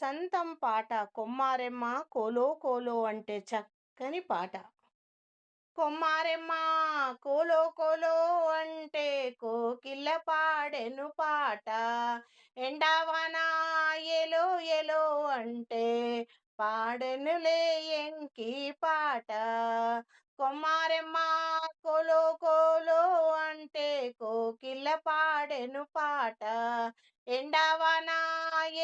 వసంతం పాట కొమ్మారెమ్మ కోలో కోలో అంటే చక్కని పాట. కొమ్మారెమ్మ కోలో కోలో అంటే కోకిల్ల పాడెను పాట. ఎండావాన ఎలో ఎలో అంటే పాడెనులే ఎంకి పాట. కొమ్మారెమ్మ కోలో కోలో అంటే కోకిల్ల పాడెను పాట. ఎండవనా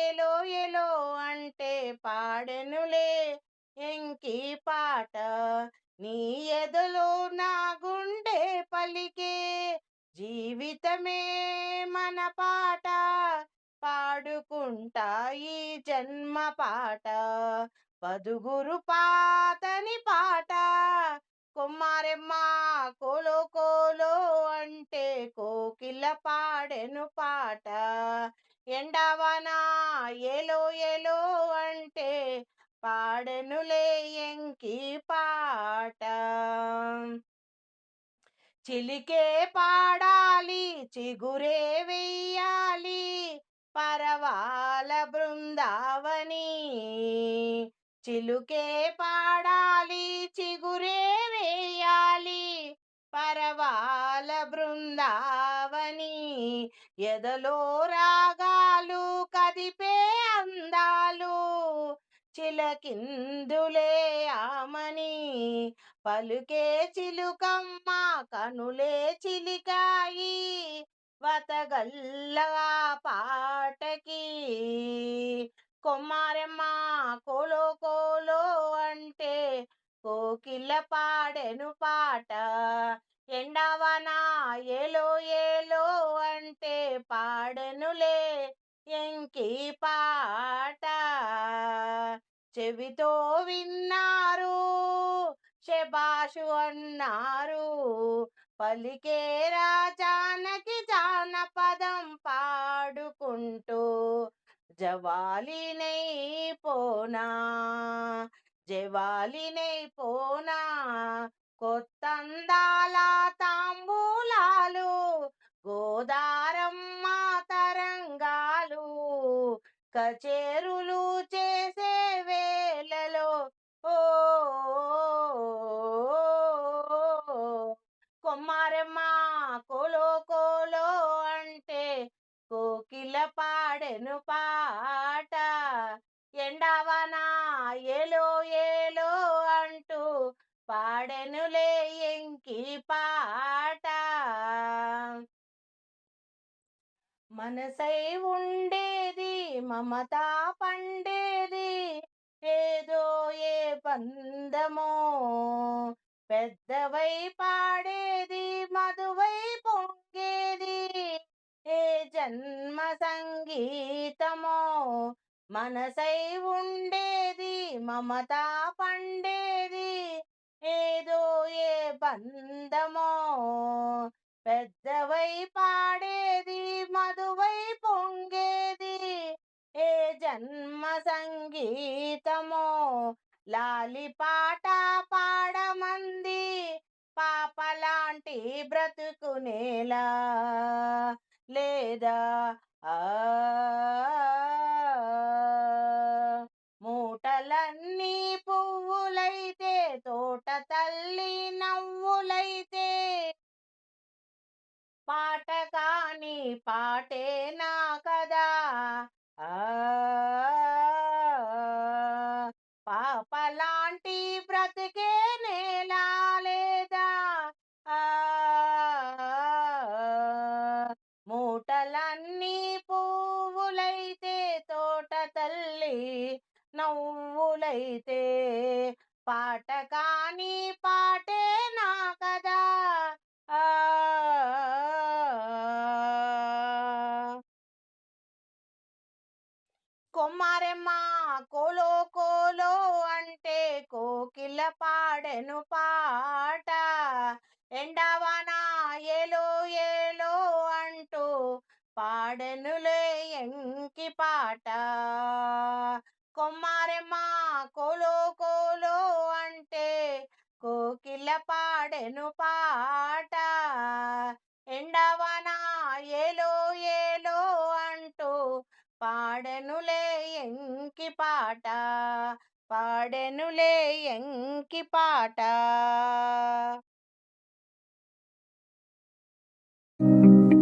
ఎలో ఎలో అంటే పాడెనులే ఎంకి పాట. నీ ఎదలో నా గుండె పలికే జీవితమే మన పాట. పాడుకుంటా ఈ జన్మ పాట. పదుగురు పాతని పాట. కొమ్మారెమ్మ కోలో కోలో అంటే కోకిల పాడెను పాట. ఎండవన ఏలో ఏలో అంటే పాడెనులే ఎంకి పాట. చిలికే పాడాలి చిగురే వెయ్యాలి పరవాల బృందావని. చిలుకే పాడ పరవాల బృందావని ఎదలో రాగాలు కదిపే అందాలు. చిలకిందులే ఆమని పలుకే చిలుకమ్మ కనులే చిలికాయి. వతగల్ల పాటకి కొమ్మారెమ్మ కోలో కోలో అంటే కోకిల పాడెను పా పాడనులే ఎంకి పాట. చెవితో విన్నారు శబాషు అన్నారు పలికే రాజానకి జానపదం పాడుకుంటూ జవాలినై పోనా జవాలినై పోనా కొత్తందాల తాంబూలాలు గోదా కచేరులు చేసే వేళలో ఓ కొమ్మారమ్మ కోలో కోలో అంటే కోకిల పాడెను పాట ఎండావనా ఏలో ఏలో అంటూ పాడెనులే ఎంకి పా మనసై ఉండేది మమత పండేది. ఏదో ఏ పందమో పెద్దవై పాడేది మధువై పొంగేది. ఏ జన్మ సంగీతమో మనసై ఉండేది మమత పండేది. ఏదో ఏ బంధమో పెద్దవై పాడేది మధువై పొంగేది. ఏ జన్మ సంగీతమో లాలి పాట పాడమంది. పాపలాంటి బ్రతుకునేలా లేదా? ఆ మూటలన్నీ పువ్వులైతే తోట తల్లి పాటేనా కదా ఆ పాపలాంటి బ్రతికే నేలా లేదా? ఆ మూటలన్నీ పువ్వులైతే తోట తల్లి నవ్వులైతే పాట కాని పాటే కొమ్మారెమ్మ కోలో కోలో అంటే కోకిల పాడెను పాట. ఎండవన ఏలో ఏలో అంటూ పాడెనులే ఎంకి పాట. కొమ్మారెమ్మ కోలో కోలో అంటే కోకిల పాడెను పాట పాడెనులే ఎంకి పాట పాడెనులే ఎంకి పాట. thank you